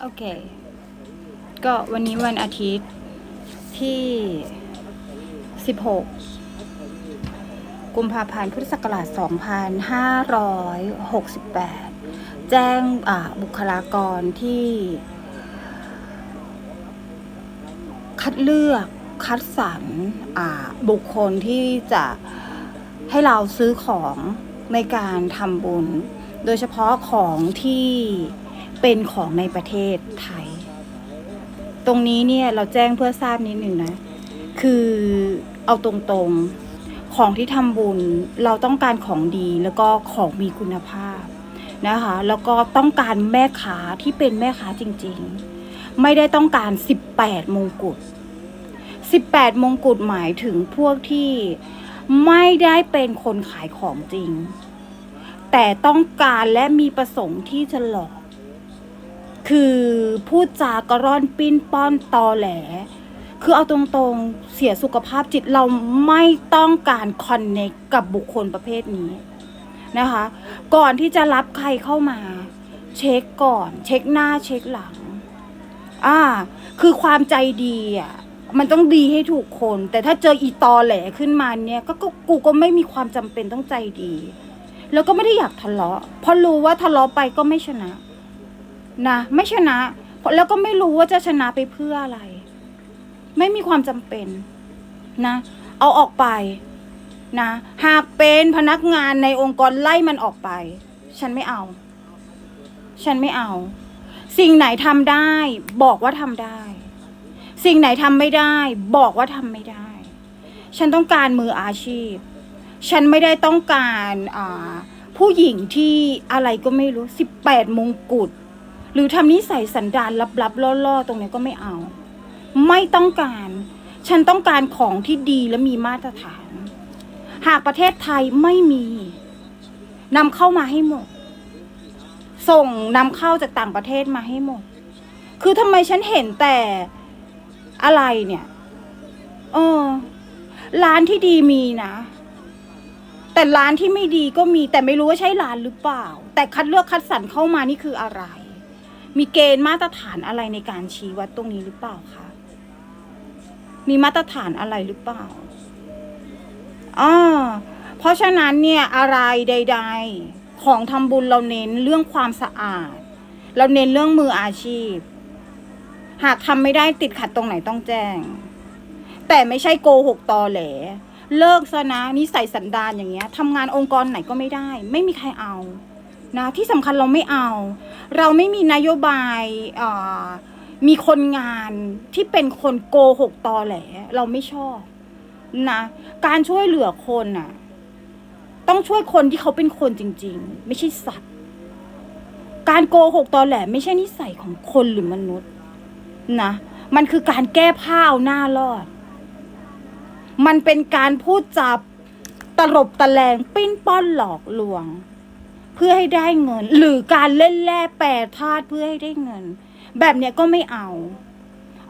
โอเค ก็วันนี้วันอาทิตย์ที่ 16 กุมภาพันธ์พุทธศักราช 2568 แจ้งอ่าบุคลากรที่ คัดเลือกคัดสรรบุคคลที่จะให้เราซื้อของในการทำบุญ โดยเฉพาะของที่ เป็นของในประเทศไทย ตรงนี้เนี่ยเราแจ้งเพื่อทราบนิดหนึ่งนะ คือเอาตรงๆของที่ทำบุญเราต้องการของดีแล้วก็ของมีคุณภาพนะคะ แล้วก็ต้องการแม่ค้าที่เป็นแม่ค้าจริงๆ ไม่ได้ต้องการ 18 มงกุฎ 18 มงกุฎหมายถึงพวกที่ไม่ได้เป็นคนขายของจริง แต่ต้องการและมีประสงค์ที่จะหลอก คือพูดจากระร่อนปิ้นป้อนตอแหล คือเอาตรงๆเสียสุขภาพจิตเราไม่ต้องการคอนเน c กกับบุคคลประเภทนี้นะคะ ก่อนที่จะรับใครเข้ามา เช็คก่อน เช็คหน้าเช็คหลังอ่าคือความใจดีอะมันต้องดีให้ถูกคน แต่ถ้าเจออีตอแหลขึ้นมาเนี่ยก็ก็กูก็ไม่มีความจำเป็นต้องใจดี แล้วก็ไม่ได้อยากทะเลาะเพราะรู้ว่าทะเลาะไปก็ไม่ชนะ นะไม่ชนะ แล้วก็ไม่รู้ว่าจะชนะไปเพื่ออะไร ไม่มีความจำเป็นนะ เอาออกไปนะ หากเป็นพนักงานในองค์กรไล่มันออกไป ฉันไม่เอา ฉันไม่เอา สิ่งไหนทำได้ บอกว่าทำได้ สิ่งไหนทำไม่ได้ บอกว่าทำไม่ได้ ฉันต้องการมืออาชีพ ฉันไม่ได้ต้องการผู้หญิงที่อะไรก็ไม่รู้สิบแปดมงกุฎ หรือทำนิสัยสันดานลับๆล่อๆ ตรงนี้ก็ไม่เอา ไม่ต้องการ ฉันต้องการของที่ดีและมีมาตรฐาน หากประเทศไทยไม่มีนำเข้ามาให้หมด ส่งนำเข้าจากต่างประเทศมาให้หมด คือทำไมฉันเห็นแต่อะไรเนี่ยเออร้านที่ดีมีนะ แต่ร้านที่ไม่ดีก็มี แต่ไม่รู้ว่าใช่ร้านหรือเปล่า แต่คัดเลือกคัดสรรเข้ามานี่คืออะไร มีเกณฑ์มาตรฐานอะไรในการชี้วัดตรงนี้หรือเปล่าคะ มีมาตรฐานอะไรหรือเปล่าอ่าเพราะฉะนั้นเนี่ยอะไรใด ๆ ของทำบุญเราเน้นเรื่องความสะอาด เราเน้นเรื่องมืออาชีพ หากทำไม่ได้ติดขัดตรงไหนต้องแจ้ง แต่ไม่ใช่โกหกตอแหล เลิกซะนะนิสัยสันดานอย่างเงี้ยทำงานองค์กรไหนก็ไม่ได้ ไม่มีใครเอา นะที่สำคัญเราไม่เอา เราไม่มีนโยบายมีคนงานที่เป็นคนโกหกตอแหล เราไม่ชอบนะการช่วยเหลือคนน่ะ ต้องช่วยคนที่เขาเป็นคนจริง ๆ ไม่ใช่สัตว์ การโกหกตอแหลไม่ใช่นิสัยของคนหรือมนุษย์นะมันคือการแก้ผ้าเอาหน้ารอด มันเป็นการพูดจับตลบตะแลงปิ้นป้อนหลอกลวง เพื่อให้ได้เงิน หรือการเล่นแร่แปรธาตุเพื่อให้ได้เงิน แบบเนี้ยก็ไม่เอา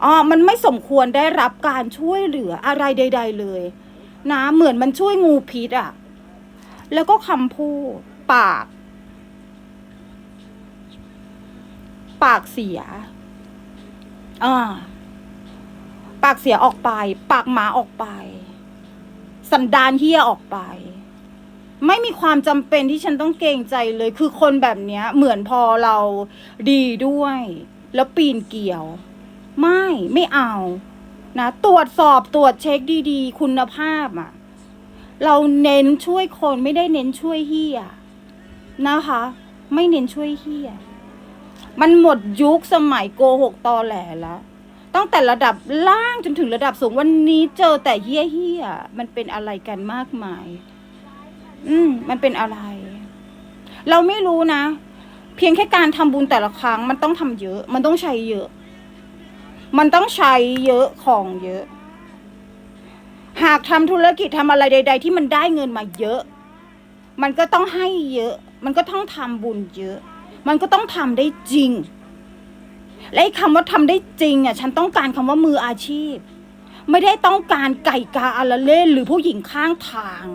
อ๋อมันไม่สมควรได้รับการช่วยเหลืออะไรใด ๆ เลย นะเหมือนมันช่วยงูพิษอะ่ะแล้วก็คำพูดปาก ปากเสียอ่าปากเสียออกไป ปากหมาออกไป สันดานเฮียออกไป ไม่มีความจำเป็นที่ฉันต้องเกรงใจเลย คือคนแบบเนี้ย เหมือนพอเราดีด้วย แล้วปีนเกี่ยว ไม่ไม่เอานะตรวจสอบตรวจเช็คดีๆ คุณภาพอะเราเน้นช่วยคนไม่ได้เน้นช่วยเฮียนะคะ ไม่เน้นช่วยเฮียมันหมดยุคสมัยโกหกตอแหลแล้วตั้งแต่ระดับล่างจนถึงระดับสูงวันนี้เจอแต่เฮี้ยเฮี้ยมันเป็นอะไรกันมากมาย อืม มันเป็นอะไร เราไม่รู้นะ เพียงแค่การทำบุญแต่ละครั้ง มันต้องทำเยอะ มันต้องใช้เยอะ มันต้องใช้เยอะของเยอะ หากทำธุรกิจทำอะไรใด ๆ ที่มันได้เงินมาเยอะ มันก็ต้องให้เยอะ มันก็ต้องทำบุญเยอะ มันก็ต้องทำได้จริง และคำว่าทำได้จริงอะ ฉันต้องการคำว่ามืออาชีพ ไม่ได้ต้องการไก่กาอาละเล่นหรือผู้หญิงข้างทาง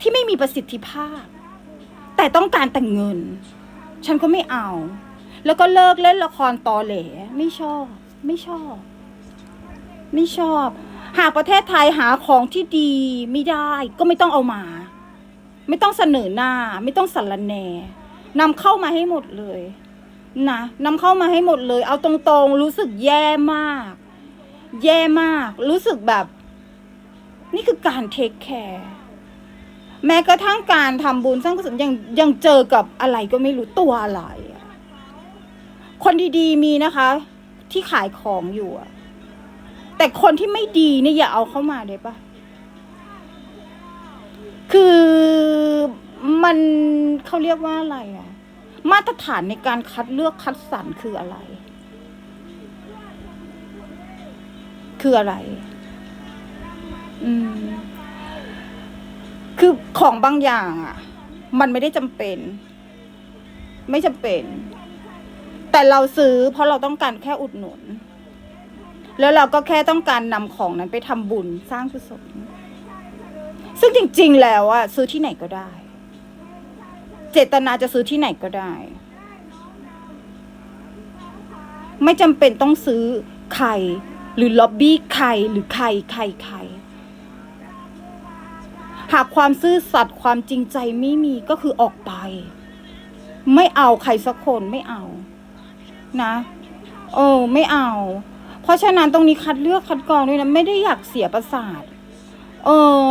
ที่ไม่มีประสิทธิภาพ แต่ต้องการแต่งเงิน ฉันก็ไม่เอา แล้วก็เลิกเล่นละครตอเหลไม่ชอบ ไม่ชอบ ไม่ชอบ หากประเทศไทยหาของที่ดีไม่ได้ก็ไม่ต้องเอามา ไม่ต้องเสนอหน้า ไม่ต้องสรรแนนำเข้ามาให้หมดเลยนะนำเข้ามาให้หมดเลย เอาตรงๆ รู้สึกแย่มาก แย่มาก รู้สึกแบบ นี่คือการเทคแคร์ แม้กระทั่งการทำบุญสร้างกุศลยังยังเจอกับอะไรก็ไม่รู้ตัวอะไร คนดีๆมีนะคะ ที่ขายของอยู่อะแต่คนที่ไม่ดีเนี่ยอย่าเอาเข้ามาได้ปะคือมันเขาเรียกว่าอะไรอะมาตรฐานในการคัดเลือกคัดสรรคืออะไร คืออะไร อืม คือของบางอย่างอะ มันไม่ได้จำเป็น ไม่จำเป็น แต่เราซื้อเพราะเราต้องการแค่อุดหนุน แล้วเราก็แค่ต้องการนำของนั้นไปทำบุญสร้างกุศลซึ่งจริง ๆ แล้วอะซื้อที่ไหนก็ได้ เจตนาจะซื้อที่ไหนก็ได้ ไม่จำเป็นต้องซื้อใคร หรือล็อบบี้ใครหรือใครใครใคร หากความซื่อสัตย์ความจริงใจไม่มีก็คือออกไป ไม่เอาใครสักคนไม่เอา นะเออไม่เอา เพราะฉะนั้นตรงนี้คัดเลือกคัดกรองด้วยนะไม่ได้อยากเสียประสาท เออ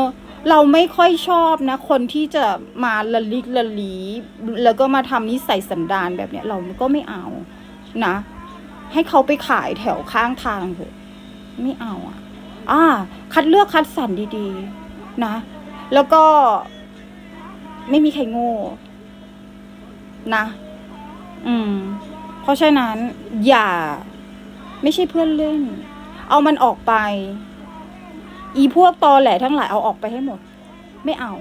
เราไม่ค่อยชอบนะ คนที่จะมาละลิกละลี แล้วก็มาทำนิสัยสันดานแบบเนี้ย เราก็ไม่เอานะ ให้เขาไปขายแถวข้างทางเถอะ ไม่เอาอะ อ่า คัดเลือกคัดสรรดีๆ นะ แล้วก็ไม่มีใครโง่นะ อืม เพราะฉะนั้น อย่า ไม่ใช่เพื่อนเล่น เอามันออกไป อีพวกตอแหลทั้งหลายเอาออกไปให้หมด ไม่เอา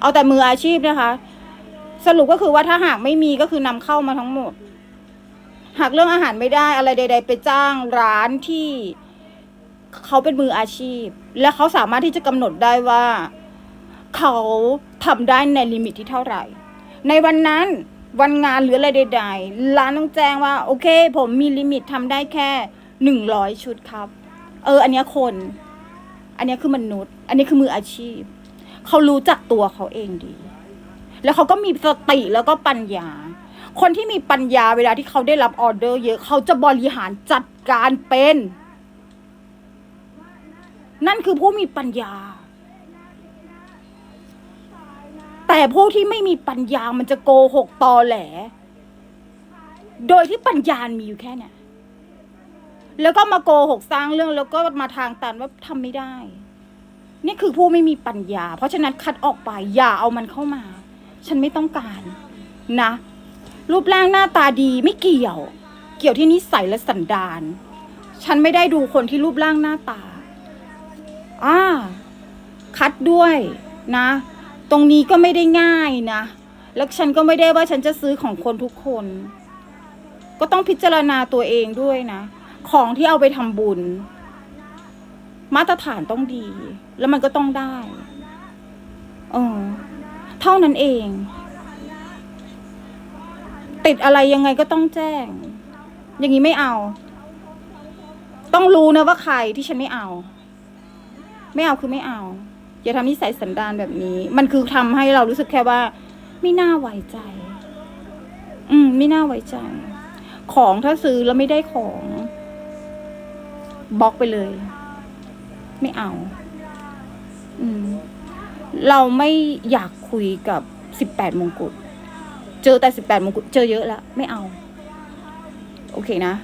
เอาแต่มืออาชีพนะคะ สรุปก็คือว่าถ้าหากไม่มีก็คือนำเข้ามาทั้งหมด หากเรื่องอาหารไม่ได้อะไรใด ๆ ไปจ้างร้านที่ เขาเป็นมืออาชีพ และเขาสามารถที่จะกำหนดได้ว่า เขาทำได้ในลิมิตที่เท่าไหร่ ในวันนั้นวันงานหรืออะไรใดๆร้านต้องแจ้งว่า โอเค ผมมีลิมิตทำได้แค่หนึ่งร้อยชุดครับ เออ อันนี้คน อันนี้คือมนุษย์ อันนี้คือมืออาชีพ เขารู้จักตัวเขาเองดี แล้วเขาก็มีสติแล้วก็ปัญญา คนที่มีปัญญาเวลาที่เขาได้รับออเดอร์เยอะ เขาจะบริหารจัดการเป็น นั่นคือผู้มีปัญญา แต่ผู้ที่ไม่มีปัญญามันจะโกหกตอแหล โดยที่ปัญญามีอยู่แค่เนี้ยแล้วก็มาโกหกสร้างเรื่องแล้วก็มาทางตันว่าทำไม่ได้ นี่คือผู้ไม่มีปัญญา เพราะฉะนั้นคัดออกไปอย่าเอามันเข้ามา ฉันไม่ต้องการนะ รูปร่างหน้าตาดีไม่เกี่ยว เกี่ยวที่นิสัยและสันดาน ฉันไม่ได้ดูคนที่รูปร่างหน้าตา อ่าคัดด้วยนะ ตรงนี้ก็ไม่ได้ง่ายนะ แล้วฉันก็ไม่ได้ว่าฉันจะซื้อของคนทุกคน ก็ต้องพิจารณาตัวเองด้วยนะ ของที่เอาไปทำบุญ มาตรฐานต้องดี แล้วมันก็ต้องได้เออเท่านั้นเอง ติดอะไรยังไงก็ต้องแจ้ง อย่างนี้ไม่เอา ต้องรู้นะว่าใครที่ฉันไม่เอา ไม่เอาคือไม่เอา อย่าทำนิสัยสันดานแบบนี้ มันคือทำให้เรารู้สึกแค่ว่า ไม่น่าไว้ใจ อืม ไม่น่าไว้ใจ ของถ้าซื้อแล้วไม่ได้ของบล็อกไปเลย ไม่เอา อืม เราไม่อยากคุยกับสิบแปดมงกุฎเจอแต่สิบแปดมงกุฎเจอเยอะแล้วไม่เอา โอเคนะ